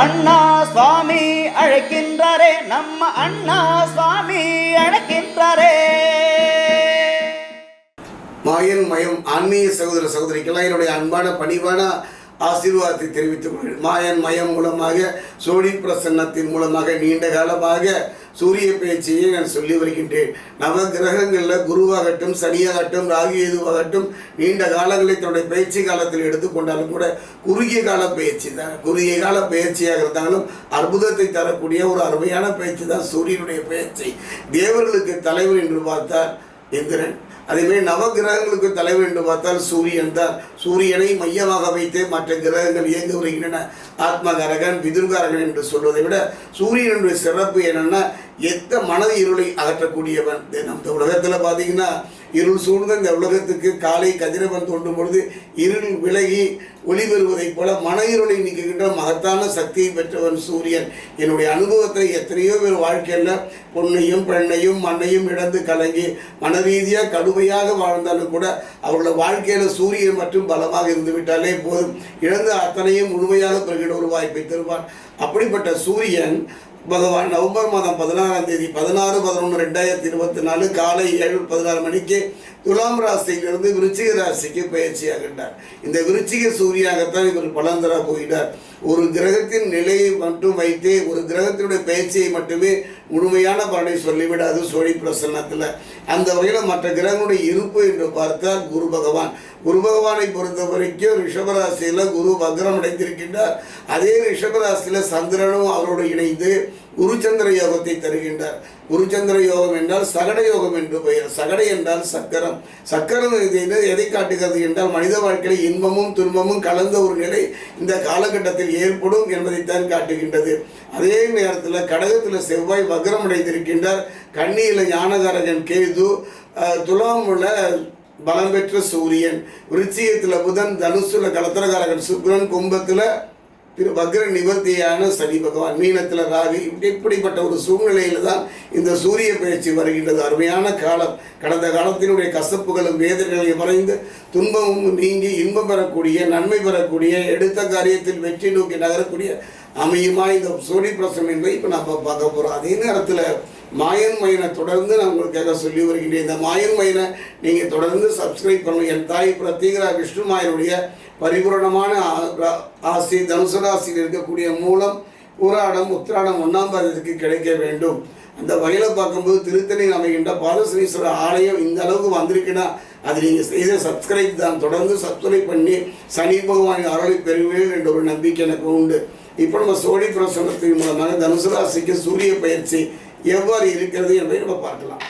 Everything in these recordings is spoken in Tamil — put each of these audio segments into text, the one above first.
அண்ணா சுவாமி அழைக்கின்றாரே நம்ம அண்ணா சுவாமி அழைக்கின்றாரே. மாயன் மயம் ஆன்மீக சகோதர சகோதரிக்கெல்லாம் என்னுடைய அன்பான பணிவான ஆசீர்வாதத்தை தெரிவித்துக் கொள்கிறேன். மாயன் மயம் மூலமாக சோழி பிரசன்னத்தின் மூலமாக நீண்ட காலமாக சூரிய பேச்சையே நான் சொல்லி வருகின்றேன். நவ கிரகங்களில் குருவாகட்டும் சனியாகட்டும் ராகு எதுவாகட்டும் நீண்ட காலங்களை தன்னுடைய பயிற்சி காலத்தில் எடுத்துக்கொண்டாலும் கூட குறுகிய கால பயிற்சி தான். குறுகிய கால பயிற்சியாக இருந்தாலும் அற்புதத்தை தரக்கூடிய ஒரு அருமையான பயிற்சி தான் சூரியனுடைய பயிற்சி தேவர்களுக்கு தலைவர் என்று பார்த்தால் இந்திரன் அதேமாதிரி நவகிரகங்களுக்கு தலைவர் என்று பார்த்தால் சூரியன் தான். சூரியனை மையமாக வைத்தே மற்ற கிரகங்கள் இயங்கி வருகின்றன. ஆத்மகரகன் பிதுர்காரகன் என்று சொல்வதை விட சூரியனுடைய சிறப்பு என்னென்னா எத்த மனது இருளை அகற்றக்கூடியவன் நம் நம்ம உலகத்தில் பார்த்தீங்கன்னா இருள் சூழ்ந்த இந்த உலகத்துக்கு காலை கதிரவன் தோண்டும் பொழுது இருள் விலகி ஒளி பெறுவதைப் போல மன இருளை நீக்குகின்ற மகத்தான சக்தியை பெற்றவன் சூரியன். என்னுடைய அனுபவத்தை எத்தனையோ பேர் வாழ்க்கையில் பொண்ணையும் பெண்ணையும் மண்ணையும் இழந்து கலங்கி மன ரீதியாக கடுமையாக வாழ்ந்தாலும் கூட அவர்களோட வாழ்க்கையில் சூரியன் மற்றும் பலமாக இருந்துவிட்டாலே போதும். இழந்த அத்தனையும் முழுமையாக பெறுகிற ஒரு வாய்ப்பை தருவான். அப்படிப்பட்ட சூரியன் பகவான் நவம்பர் மாதம் பதினாறாம் தேதி பதினாறு பதினொன்று ரெண்டாயிரத்தி இருபத்தி நாலு காலை ஏழு பதினாறு மணிக்கு துலாம் ராசியிலிருந்து விருச்சிக ராசிக்கு பயிற்சியாகின்றார் இந்த விருச்சிக சூரியாகத்தான் இவர் பலன் தர போகிறார் ஒரு கிரகத்தின் நிலையை மட்டும் வைத்தே ஒரு கிரகத்தினுடைய பயிற்சியை மட்டுமே முழுமையான பலனை சொல்லிவிடாது சோழி பிரசன்னத்தில். அந்த வகையில் மற்ற கிரகங்களுடைய இருப்பு என்று பார்த்தால் குரு பகவான். குரு பகவானை பொறுத்த வரைக்கும் ரிஷபராசியில் குரு வக்ரம் அடைந்திருக்கின்றார். அதே ரிஷபராசியில் சந்திரனும் அவரோடு இணைந்து குருச்சந்திர யோகத்தை தருகின்றார். குருச்சந்திர யோகம் என்றால் சகட யோகம் என்று பெயர். சகடை என்றால் சக்கரம். சக்கரம் எதை காட்டுகிறது என்றால் மனித வாழ்க்கையில் இன்பமும் துன்பமும் கலந்த ஒரு நிலை இந்த காலகட்டத்தில் ஏற்படும் என்பதைத்தான் காட்டுகின்றது. அதே நேரத்தில் கடகத்தில் செவ்வாய் வக்ரமடைந்திருக்கின்றார். கண்ணியில் ஞானகாரகன் கேது துலாமுல பலம் பெற்ற சூரியன் விருச்சியத்தில் புதன் தனுசுல கலத்திரகாரகன் சுக்ரன் கும்பத்தில் திரு வக்ர நிவர்த்தியான சனி பகவான் மீனத்தில் ராகு இப்படிப்பட்ட ஒரு சூழ்நிலையில் தான் இந்த சூரிய பயிற்சி வருகின்றது. அருமையான காலம். கடந்த காலத்தினுடைய கசப்புகளும் வேதனைகளையும் மறைந்து துன்பமும் நீங்கி இன்பம் பெறக்கூடிய நன்மை பெறக்கூடிய எடுத்த காரியத்தில் வெற்றி நோக்கி நகரக்கூடிய அமையுமா? இந்த சூரிய பிரசனம் என்பதை இப்போ நம்ம பார்க்க போகிறோம் அதே நேரத்தில் மாயன் மயனை தொடர்ந்து நான் உங்களுக்காக சொல்லி வருகின்றேன். இந்த மாயன் மயனை நீங்கள் தொடர்ந்து சப்ஸ்கிரைப் பண்ணணும். என் தாய் பிரத்யேகரா விஷ்ணு மாயனுடைய பரிபூரணமான ஆ- ஆசி தனுசு ராசியில் இருக்கக்கூடிய மூலம் பூராடம் உத்திராடம் ஒன்றாம் பாதத்துக்கு கிடைக்க வேண்டும். அந்த வகையில் பார்க்கும்போது திருத்தணியில் அமைகின்ற பாலசனீஸ்வரர் ஆலயம் இந்த அளவுக்கு வந்திருக்குன்னா அது நீங்கள் செய்த சப்ஸ்கிரைப் தான். தொடர்ந்து சப்ஸ்கிரைப் பண்ணி சனி பகவானின் அருளை பெறுவீர்கள் என்ற ஒரு நம்பிக்கை எனக்கு உண்டு. இப்போ நம்ம சோழி பிரசனத்தின் மூலமாக தனுசு ராசிக்கு சூரிய பயிற்சி எவ்வாறு இருக்கிறது என்பதை நம்ம பார்க்கலாம்.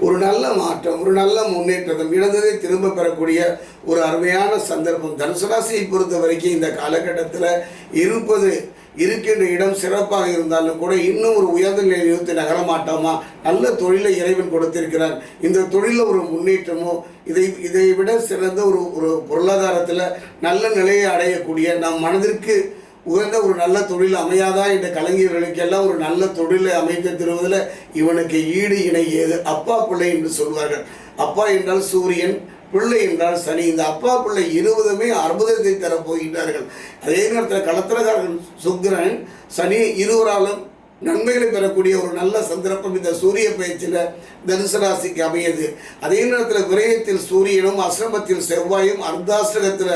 ஒரு நல்ல மாற்றம் ஒரு நல்ல முன்னேற்றம் இழந்ததை திரும்ப பெறக்கூடிய ஒரு அருமையான சந்தர்ப்பம். தனுசு ராசியை பொறுத்த வரைக்கும் இந்த காலகட்டத்தில் இருப்பது இருக்கின்ற இடம் சிறப்பாக இருந்தாலும் கூட இன்னும் ஒரு உயர்ந்த நிலையை நிறுத்தி நகர மாட்டோமா? நல்ல தொழிலை இறைவன் கொடுத்திருக்கிறார். இந்த தொழிலில் ஒரு முன்னேற்றமோ இதை இதை விட சிறந்த ஒரு ஒரு பொருளாதாரத்தில் நல்ல நிலையை அடையக்கூடிய நம் மனதிற்கு உகந்த ஒரு நல்ல தொழில் அமையாதா என்ற கலைஞர்களுக்கெல்லாம் ஒரு நல்ல தொழிலை அமைத்து தருவதில் இவனுக்கு ஈடு இணை ஏது? அப்பா பிள்ளை என்று சொல்வார்கள். அப்பா என்றால் சூரியன் பிள்ளை என்றால் சனி. இந்த அப்பா பிள்ளை இருபதுமே அற்புதத்தை தரப்போகின்றார்கள். அதே நேரத்தில் களத்திரகாரன் சுக்கிரன் சனி இருவராலும் நன்மைகளை பெறக்கூடிய ஒரு நல்ல சந்தர்ப்பம் இந்த சூரிய பயிற்சியில் தனுசு ராசிக்கு அமையுது. அதே நேரத்தில் விரயத்தில் சூரியனும் அசிரமத்தில் செவ்வாயும் அர்த்தாசிரகத்தில்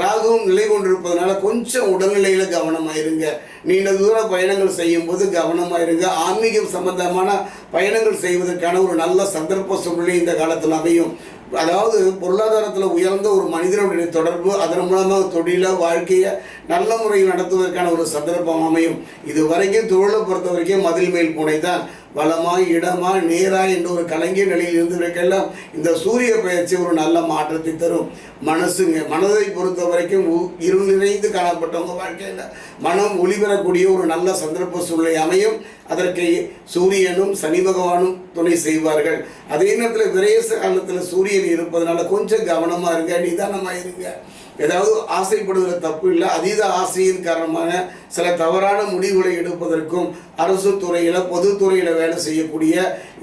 ராகுவும் நிலை கொண்டிருப்பதனால கொஞ்சம் உடல்நிலையில் கவனமாயிருங்க. நீண்ட தூர பயணங்கள் செய்யும்போது கவனமாயிருங்க. ஆன்மீகம் சம்பந்தமான பயணங்கள் செய்வதற்கான ஒரு நல்ல சந்தர்ப்ப சூழ்நிலை இந்த காலத்தில் அமையும். அதாவது பொருளாதாரத்தில் உயர்ந்த ஒரு மனிதனுடைய தொடர்பு அதன் மூலமாக தொழிலை வாழ்க்கையை நல்ல முறையில் நடத்துவதற்கான ஒரு சந்தர்ப்பம் அமையும். இது வரைக்கும் தொழிலை பொறுத்த வரைக்கும் மதில் மேல் பூனை தான். வளமா இடமா நேரா என்ற ஒரு கலைஞர் நிலையில் இருந்தவருக்கெல்லாம் இந்த சூரிய பயிற்சி ஒரு நல்ல மாற்றத்தை தரும். மனசுங்க மனதை பொறுத்த வரைக்கும் உ- இருள் நிறைந்து காணப்பட்டவங்க வாழ்க்கையில் மனம் ஒளிபெறக்கூடிய ஒரு நல்ல சந்தர்ப்ப சூழ்நிலை அமையும். அதற்கு சூரியனும் சனி பகவானும் துணை செய்வார்கள். அதே நேரத்தில் விரேச காலத்தில் சூரியன் இருப்பதனால கொஞ்சம் கவனமாக இருங்க நிதானமாக இருங்க. ஏதாவது ஆசைப்படுவதில் தப்பு இல்லை அதீத ஆசையின் காரணமாக சில தவறான முடிவுகளை எடுப்பதற்கும் அரசு துறையில் பொதுத்துறையில் வேலை செய்யக்கூடிய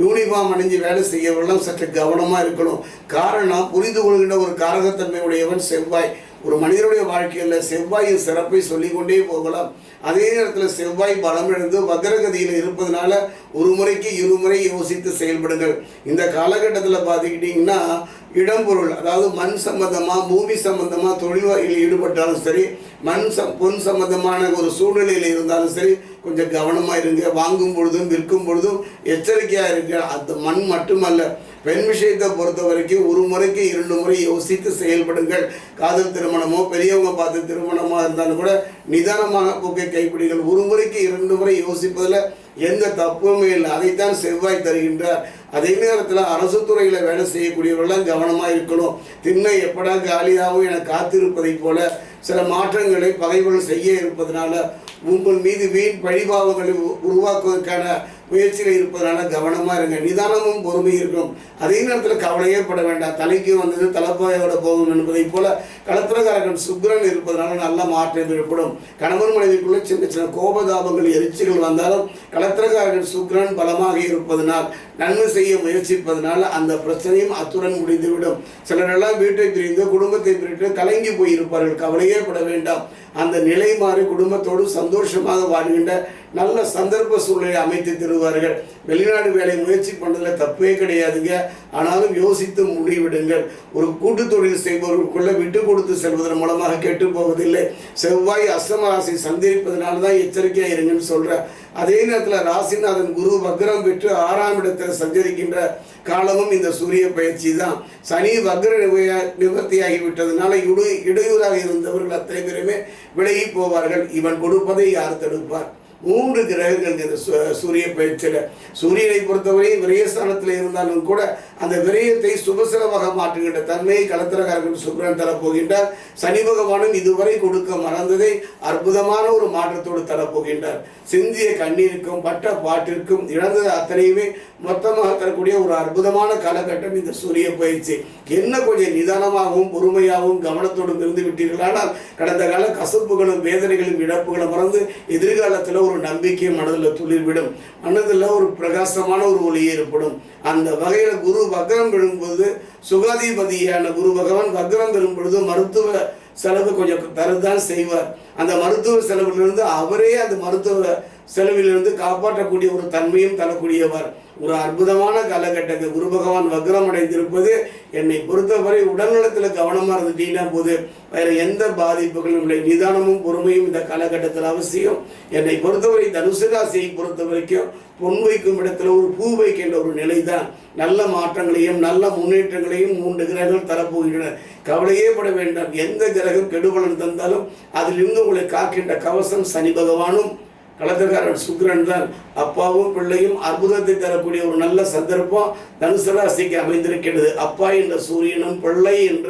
யூனிஃபார்ம் அணிஞ்சு வேலை செய்யவெல்லாம் சற்று கவனமாக இருக்கணும். காரணம் புரிந்து கொள்கின்ற ஒரு காரகத்தன்மையுடையவன் செவ்வாய். ஒரு மனிதனுடைய வாழ்க்கையில் செவ்வாயின் சிறப்பை சொல்லிக்கொண்டே போகலாம். அதே நேரத்தில் செவ்வாய் பலமிழந்து வக்ரகதியில் இருப்பதனால ஒரு முறைக்கு இருமுறை யோசித்து செயல்படுங்கள். இந்த காலகட்டத்தில் பார்த்துக்கிட்டிங்கன்னா இடம்பொருள் அதாவது மண் சம்பந்தமாக பூமி சம்பந்தமாக தொழில் வகையில் ஈடுபட்டாலும் சரி மண் சம் பொன் சம்பந்தமான ஒரு சூழ்நிலையில் இருந்தாலும் சரி கொஞ்சம் கவனமாக இருங்க. வாங்கும் பொழுதும் விற்கும் பொழுதும் எச்சரிக்கையாக இருங்க. அந்த மண் மட்டுமல்ல பெண் விஷயத்தை பொறுத்த வரைக்கும் ஒரு முறைக்கு இரண்டு முறை யோசித்து செயல்படுங்கள். காதல் திருமணமோ பெரியவங்க பார்த்து திருமணமாக இருந்தாலும் கூட நிதானமாக போக்கை கைப்பிடிகள் ஒரு முறைக்கு இரண்டு முறை யோசிப்பதில் எந்த தப்புமே இல்லை. அதைத்தான் செவ்வாய் தருகின்றார். அதே நேரத்தில் அரசு துறையில் வேலை செய்யக்கூடியவர்கள்லாம் கவனமாக இருக்கணும். திண்ணை எப்படா காலியாகவும் என காத்திருப்பதைப் போல சில மாற்றங்களை பகைவர்கள் செய்ய இருப்பதனால உங்கள் மீது வீண் பழிபாவங்களை உ- உருவாக்குவதற்கான முயற்சியில் இருப்பதனால கவனமாக இருங்க. நிதானமும் பொறுமை இருக்கும் அதே நேரத்தில் கவலையே பட வேண்டாம். தலைக்கு வந்தது தலைப்பாயோட போகும் என்பதைப் போல களத்திரகாரகன் சுக்ரன் இருப்பதனால நல்ல மாற்றம் ஏற்படும். கணவன் மனைவிக்குள்ள சின்ன சின்ன கோபதாபங்கள் எரிச்சல்கள் வந்தாலும் களத்திரகாரகன் சுக்ரன் பலமாக இருப்பதனால் நன்மை செய்ய முயற்சிப்பதனால் அந்த பிரச்சனையும் அத்துடன் முடிந்துவிடும். சிலரெல்லாம் வீட்டை பிரிந்து குடும்பத்தை பிரித்து கலங்கி போயிருப்பார்கள் கவலையே பட வேண்டாம். அந்த நிலை மாறி குடும்பத்தோடு சந்தோஷமாக வாழ்கின்ற நல்ல சந்தர்ப்ப சூழலை அமைத்து விடுவார்கள் வெளிநாடு வேலை முயற்சி பண்ணதில் தப்பே கிடையாதுங்க. ஆனாலும் யோசித்து முடிவிடுங்கள். ஒரு கூட்டு தொழில் செய்பவர்களுக்குள்ள விட்டு கொடுத்து செல்வதன் மூலமாக கெட்டு போவதில்லை. செவ்வாய் அஷ்டம ராசி சந்திரிப்பதனால தான் எச்சரிக்கையாக இருங்கன்னு சொல்கிறேன் அதே நேரத்தில் ராசிநாதன் குரு வக்ரம் பெற்று ஆறாம் இடத்தில் சஞ்சரிக்கின்ற காலமும் இந்த சூரிய பயிற்சி தான். சனி வக்ர நிவர்த்தியாகி விட்டதுனால இடு இடையூறாக இருந்தவர்கள் அத்தனை பேருமே விலகி போவார்கள். இவன் கொடுப்பதை யார் தடுப்பார்? மூன்று கிரகங்கள் இந்த சு- சூரிய பயிற்சியில். சூரியனை பொறுத்தவரை விரயஸ்தானத்தில் இருந்தாலும் கூட அந்த விரயத்தை சுபசிரமாக மாற்றுகின்ற தன்மையை கலத்திரகாரர்கள் சுக்கிரன் தரப்போகின்றார். சனி பகவானும் இதுவரை கொடுக்க மறந்ததை அற்புதமான ஒரு மாற்றத்தோடு தரப்போகின்றார். சிந்திய கண்ணீருக்கும் பட்ட பாட்டிற்கும் இழந்தது அத்தனையுமே மொத்தமாக தரக்கூடிய ஒரு அற்புதமான காலகட்டம் இந்த சூரிய பயிற்சி. என்ன கொஞ்சம் நிதானமாகவும் பொறுமையாகவும் கவனத்தோடும் இருந்து விட்டீர்களானால் கடந்த கால கசப்புகளும் வேதனைகளும் இழப்புகளும் மறந்து எதிர்காலத்தில் ஒரு நம்பிக்கை மனதில் துளிர்விடும். மனதில் ஒரு பிரகாசமான ஒரு ஒளி ஏற்படும். அந்த வகையில் குரு வக்ரம் விழும்போது சுகாதிபதியான குரு பகவான் வக்ரம் விழும்பொழுது பொழுது மருத்துவ செலவு கொஞ்சம் தரதான் செய்வார். அந்த மருத்துவ செலவுலேருந்து அவரே அந்த மருத்துவ செலவிலிருந்து காப்பாற்றக்கூடிய ஒரு தன்மையும் தரக்கூடியவர். ஒரு அற்புதமான காலகட்டத்தில் குரு பகவான் வக்ரம் அடைந்திருப்பது என்னை பொறுத்தவரை உடல்நலத்தில் கவனமாக இருந்துட்டீங்கன்னா போது வேறு எந்த பாதிப்புகளும் இல்லை. நிதானமும் பொறுமையும் இந்த காலகட்டத்தில் அவசியம். என்னை பொறுத்தவரை தனுசு ராசியை பொறுத்த வரைக்கும் பொன் வைக்கும் இடத்துல ஒரு பூ வைக்கின்ற ஒரு நிலை தான் நல்ல மாற்றங்களையும் நல்ல முன்னேற்றங்களையும் மூன்று கிரகங்கள் தரப்போகின்றன. கவலையே பட வேண்டாம். எந்த கிரகம் கெடுபலன் தந்தாலும் அதிலிருந்து உங்களை காக்கின்ற கவசம் சனி பகவானும் கலத்தக்காரன் சுக்கிரன் தான். அப்பாவும் பிள்ளையும் அற்புதத்தை தரக்கூடிய ஒரு நல்ல சந்தர்ப்பம் தனுசு ராசிக்கு அமைந்திருக்கிறது அப்பா என்ற சூரியனும் பிள்ளை என்ற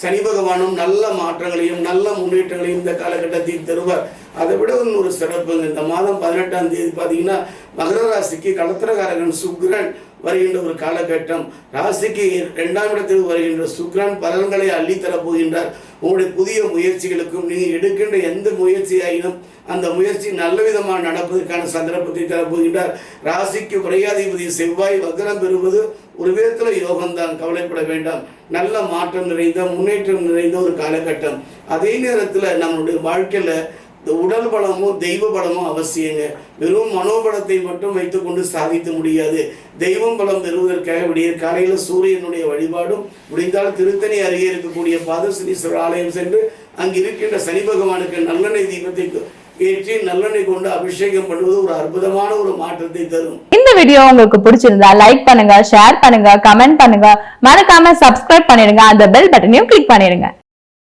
சனி பகவானும் நல்ல மாற்றங்களையும் நல்ல முன்னேற்றங்களையும் இந்த காலகட்டத்தில் தருவார். அதை விட ஒரு சிறப்புங்க இந்த மாதம் பதினெட்டாம் தேதி பார்த்தீங்கன்னா மகர ராசிக்கு களத்திரகாரகன் சுக்கிரன் வருகின்ற ஒரு காலகட்டம். ராசிக்கு இரண்டாம் இடத்தில் வருகின்ற சுக்ரன் பலன்களை அள்ளித்தரப் போகின்றார். உங்களுடைய புதிய முயற்சிகளுக்கும் நீங்கள் எடுக்கின்ற எந்த முயற்சியாயினும் அந்த முயற்சி நல்ல விதமாக நடப்பதற்கான சந்தர்ப்பத்தை தரப்போகின்றார். ராசிக்கு குறையாதிபதி செவ்வாய் வக்ரம் பெறுவது ஒரு விதத்தில் யோகம்தான் கவலைப்பட வேண்டாம். நல்ல மாற்றம் நிறைந்த முன்னேற்றம் நிறைந்த ஒரு காலகட்டம். அதே நேரத்தில் நம்மளுடைய வாழ்க்கையில் இந்த உடல் பலமும் தெய்வ பலமும் அவசியங்க. வெறும் மனோபலத்தை மட்டும் வைத்துக்கொண்டு சாதித்து முடியாது. தெய்வம் பலம் பெறுவதற்காக விடிய காலையில் சூரியனுடைய வழிபாடும் முடிந்தால் திருத்தணி அருகே இருக்கக்கூடிய பாதசனீஸ்வரர் ஆலயம் சென்று அங்கு இருக்கின்ற சனி பகவானுக்கு நல்லெண்ணெய் தீபத்தை ஏற்றி நல்லெண்ணெய் கொண்டு அபிஷேகம் பண்ணுவது ஒரு அற்புதமான ஒரு மாற்றத்தை தரும். இந்த வீடியோ உங்களுக்கு பிடிச்சிருந்தா லைக் பண்ணுங்க ஷேர் பண்ணுங்க கமெண்ட் பண்ணுங்க. மறக்காம சப்ஸ்கிரைப் பண்ணிடுங்க. அந்த பெல் பட்டனையும் கிளிக் பண்ணிடுங்க.